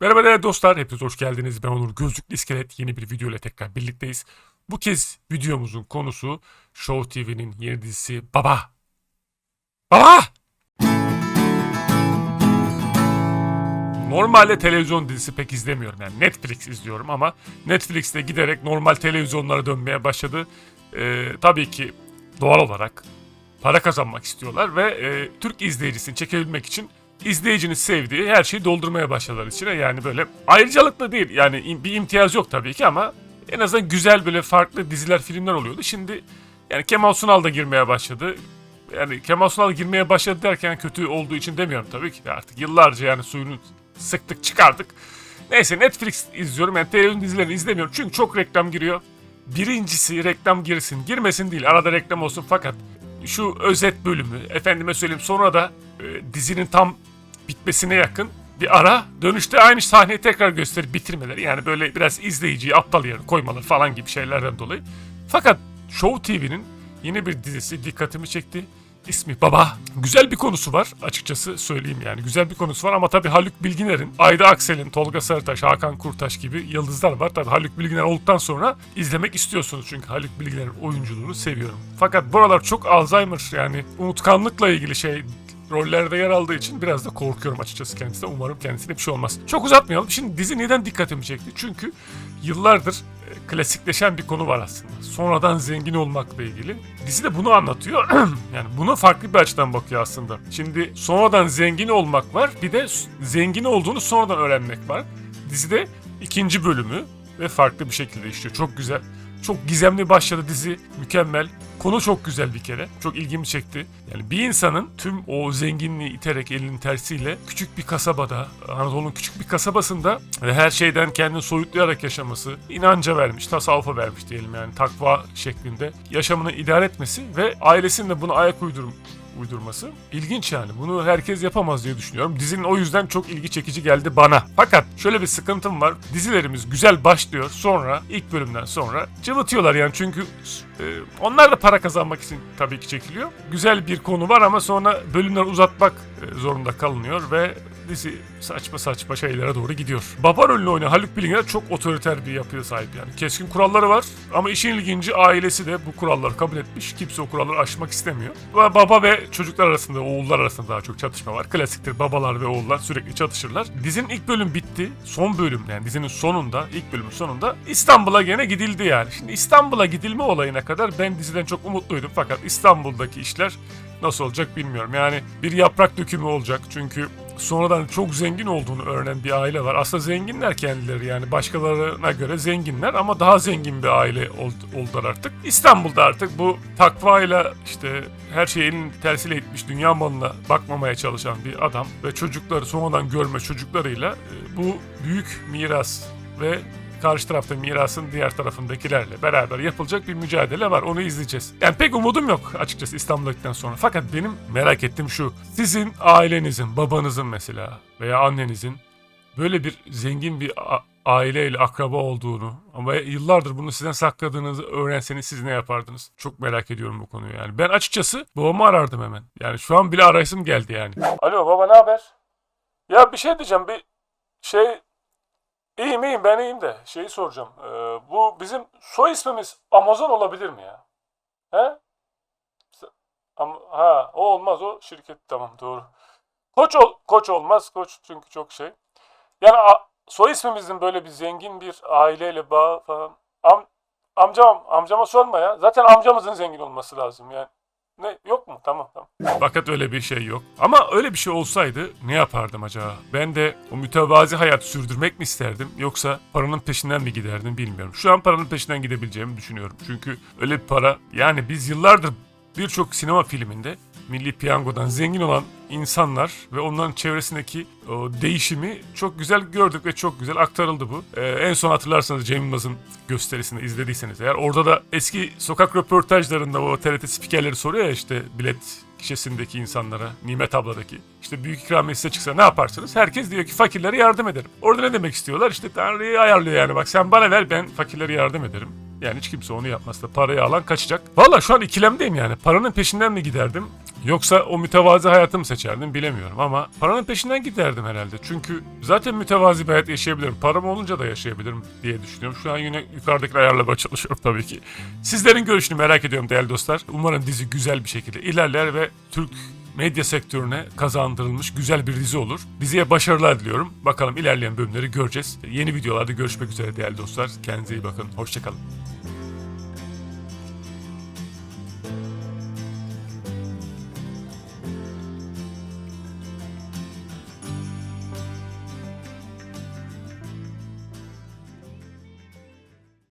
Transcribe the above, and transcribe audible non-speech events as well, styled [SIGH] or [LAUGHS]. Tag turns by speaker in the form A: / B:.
A: Merhaba değerli dostlar, hepiniz hoş geldiniz. Ben Onur Gözlüklü İskelet yeni bir video ile tekrar birlikteyiz. Bu kez videomuzun konusu Show TV'nin yeni dizisi Baba. Baba! Normalde televizyon dizisi pek izlemiyorum yani Netflix izliyorum ama Netflix'te giderek normal televizyonlara dönmeye başladı. Ee, tabii ki doğal olarak para kazanmak istiyorlar ve e, Türk izleyicisini çekebilmek için izleyicinin sevdiği her şeyi doldurmaya başladılar içine. Yani böyle ayrıcalıklı değil yani bir imtiyaz yok tabii ki ama en azından güzel böyle farklı diziler filmler oluyordu. Şimdi yani Kemal Sunal da girmeye başladı. Yani Kemal Sunal girmeye başladı derken kötü olduğu için demiyorum tabii ki. Artık yıllarca yani suyunu sıktık çıkardık. Neyse Netflix izliyorum yani televizyon dizilerini izlemiyorum çünkü çok reklam giriyor. Birincisi reklam girsin girmesin değil arada reklam olsun fakat şu özet bölümü efendime söyleyeyim sonra da e, dizinin tam bitmesine yakın bir ara dönüşte aynı sahneyi tekrar gösterip bitirmeleri yani böyle biraz izleyiciyi aptal yere koymaları falan gibi şeylerden dolayı. Fakat Show TV'nin yeni bir dizisi dikkatimi çekti. İsmi Baba. Güzel bir konusu var açıkçası söyleyeyim yani. Güzel bir konusu var ama tabii Haluk Bilginer'in, Ayda Aksel'in, Tolga Sarıtaş, Hakan Kurtaş gibi yıldızlar var. Tabii Haluk Bilginer olduktan sonra izlemek istiyorsunuz çünkü Haluk Bilginer'in oyunculuğunu seviyorum. Fakat buralar çok Alzheimer yani unutkanlıkla ilgili şey rollerde yer aldığı için biraz da korkuyorum açıkçası kendisine. Umarım kendisine bir şey olmaz. Çok uzatmayalım. Şimdi dizi neden dikkatimi çekti? Çünkü yıllardır e, klasikleşen bir konu var aslında. Sonradan zengin olmakla ilgili. Dizi de bunu anlatıyor. [CLEARS THROAT] yani bunu farklı bir açıdan bakıyor aslında. Şimdi sonradan zengin olmak var. Bir de zengin olduğunu sonradan öğrenmek var. Dizide ikinci bölümü ve farklı bir şekilde işliyor. Çok güzel. Çok gizemli başladı dizi. Mükemmel. Konu çok güzel bir kere. Çok ilgimi çekti. Yani bir insanın tüm o zenginliği iterek elinin tersiyle küçük bir kasabada, Anadolu'nun küçük bir kasabasında ve her şeyden kendini soyutlayarak yaşaması, inanca vermiş, tasavvufa vermiş diyelim yani takva şeklinde yaşamını idare etmesi ve ailesinin de buna ayak uydurum uydurması ilginç yani. Bunu herkes yapamaz diye düşünüyorum. Dizinin o yüzden çok ilgi çekici geldi bana. Fakat şöyle bir sıkıntım var. Dizilerimiz güzel başlıyor. Sonra ilk bölümden sonra cıvıtıyorlar yani çünkü e, onlar da para kazanmak için tabii ki çekiliyor. Güzel bir konu var ama sonra bölümler uzatmak e, zorunda kalınıyor ve dizi saçma saçma şeylere doğru gidiyor. Baba rolünü oynayan Haluk Bilginer çok otoriter bir yapıya sahip yani. Keskin kuralları var ama işin ilginci ailesi de bu kuralları kabul etmiş. Kimse o kuralları aşmak istemiyor. Baba ve çocuklar arasında, oğullar arasında daha çok çatışma var. Klasiktir babalar ve oğullar sürekli çatışırlar. Dizinin ilk bölüm bitti. Son bölüm yani dizinin sonunda, ilk bölümün sonunda İstanbul'a gene gidildi yani. Şimdi İstanbul'a gidilme olayına kadar ben diziden çok umutluydum fakat İstanbul'daki işler nasıl olacak bilmiyorum. Yani bir yaprak dökümü olacak çünkü sonradan çok zengin olduğunu öğrenen bir aile var. Aslında zenginler kendileri yani başkalarına göre zenginler ama daha zengin bir aile ol- oldular artık. İstanbul'da artık bu takvayla işte her şeyi elinin tersiyle itmiş dünya malına bakmamaya çalışan bir adam ve çocukları sonradan görme çocuklarıyla e, bu büyük miras ve karşı tarafta mirasın diğer tarafındakilerle beraber yapılacak bir mücadele var. Onu izleyeceğiz. Yani pek umudum yok açıkçası İstanbul'a gittikten sonra. Fakat benim merak ettiğim şu. Sizin ailenizin, babanızın mesela veya annenizin böyle bir zengin bir aileyle akraba olduğunu ama yıllardır bunu sizden sakladığınızı öğrenseniz siz ne yapardınız? Çok merak ediyorum bu konuyu yani. Ben açıkçası babamı arardım hemen. Yani şu an bile arayışım geldi yani. Alo baba ne haber? Ya bir şey diyeceğim bir şey İyiyim iyiyim ben iyiyim de şeyi soracağım. Ee, bu bizim soy ismimiz Amazon olabilir mi ya? He? Ha o olmaz o şirket tamam doğru. Koç ol koç olmaz koç çünkü çok şey. Yani a- soy ismimizin böyle bir zengin bir aileyle bağ falan. Am amcam amcama sorma ya. Zaten amcamızın zengin olması lazım yani. Ne yok mu? Tamam. Fakat öyle bir şey yok. Ama öyle bir şey olsaydı ne yapardım acaba? Ben de o mütevazi hayat sürdürmek mi isterdim yoksa paranın peşinden mi giderdim bilmiyorum. Şu an paranın peşinden gidebileceğimi düşünüyorum. Çünkü öyle bir para yani biz yıllardır birçok sinema filminde Milli Piyango'dan zengin olan insanlar ve onların çevresindeki o değişimi çok güzel gördük ve çok güzel aktarıldı bu. Ee, en son hatırlarsanız Cem Yılmaz'ın gösterisini izlediyseniz eğer orada da eski sokak röportajlarında o TRT spikerleri soruyor ya işte bilet kişisindeki insanlara, Nimet abladaki. işte büyük ikramiye size çıksa ne yaparsınız? Herkes diyor ki fakirlere yardım ederim. Orada ne demek istiyorlar? İşte Tanrı'yı ayarlıyor yani bak sen bana ver ben fakirlere yardım ederim. Yani hiç kimse onu yapmazsa parayı alan kaçacak. Valla şu an ikilemdeyim yani. Paranın peşinden mi giderdim? Yoksa o mütevazi hayatı mı seçerdim bilemiyorum ama paranın peşinden giderdim herhalde. Çünkü zaten mütevazi bir hayat yaşayabilirim. Param olunca da yaşayabilirim diye düşünüyorum. Şu an yine yukarıdaki ayarlamaya [LAUGHS] çalışıyorum tabii ki. Sizlerin görüşünü merak ediyorum değerli dostlar. Umarım dizi güzel bir şekilde ilerler ve Türk medya sektörüne kazandırılmış güzel bir dizi olur. Diziye başarılar diliyorum. Bakalım ilerleyen bölümleri göreceğiz. Yeni videolarda görüşmek üzere değerli dostlar. Kendinize iyi bakın. Hoşçakalın.